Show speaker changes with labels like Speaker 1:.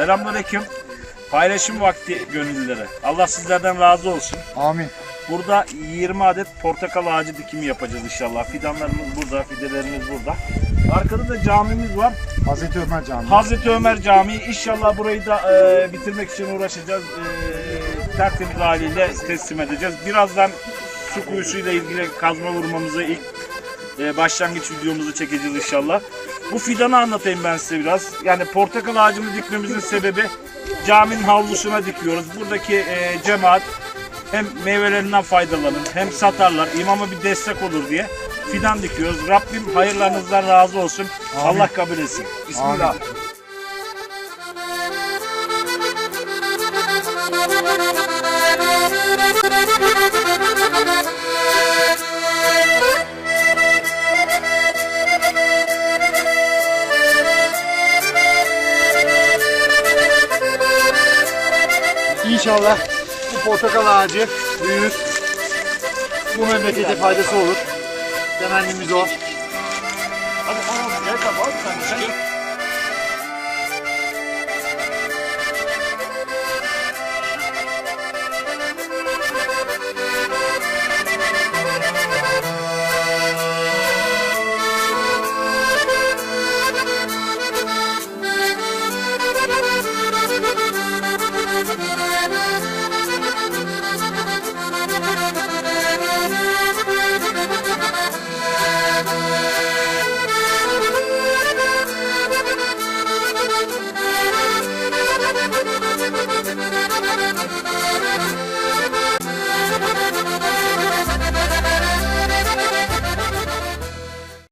Speaker 1: Selamünaleyküm. Paylaşım vakti gönüllüleri. Allah sizlerden razı olsun.
Speaker 2: Amin.
Speaker 1: Burada 20 adet portakal ağacı dikimi yapacağız inşallah. Fidanlarımız burada, fidelerimiz burada. Arkada da camimiz var.
Speaker 2: Hazreti Ömer Camii.
Speaker 1: Hazreti Ömer Camii. İnşallah burayı da e, bitirmek için uğraşacağız. E, tertemiz haliyle teslim edeceğiz. Birazdan su kuyusuyla ilgili kazma vurmamızı ilk e, başlangıç videomuzu çekeceğiz inşallah. Bu fidanı anlatayım ben size biraz. Yani portakal ağacını dikmemizin sebebi caminin havlusuna dikiyoruz. Buradaki e, cemaat hem meyvelerinden faydalanır hem satarlar. imama bir destek olur diye fidan dikiyoruz. Rabbim hayırlarınızdan razı olsun.
Speaker 2: Amin.
Speaker 1: Allah kabul etsin. Bismillah.
Speaker 2: Amin. İnşallah bu portakal ağacı büyür. Bu memlekete faydası olur. Temennimiz o. Hadi oğlum gel kapat. Thank you.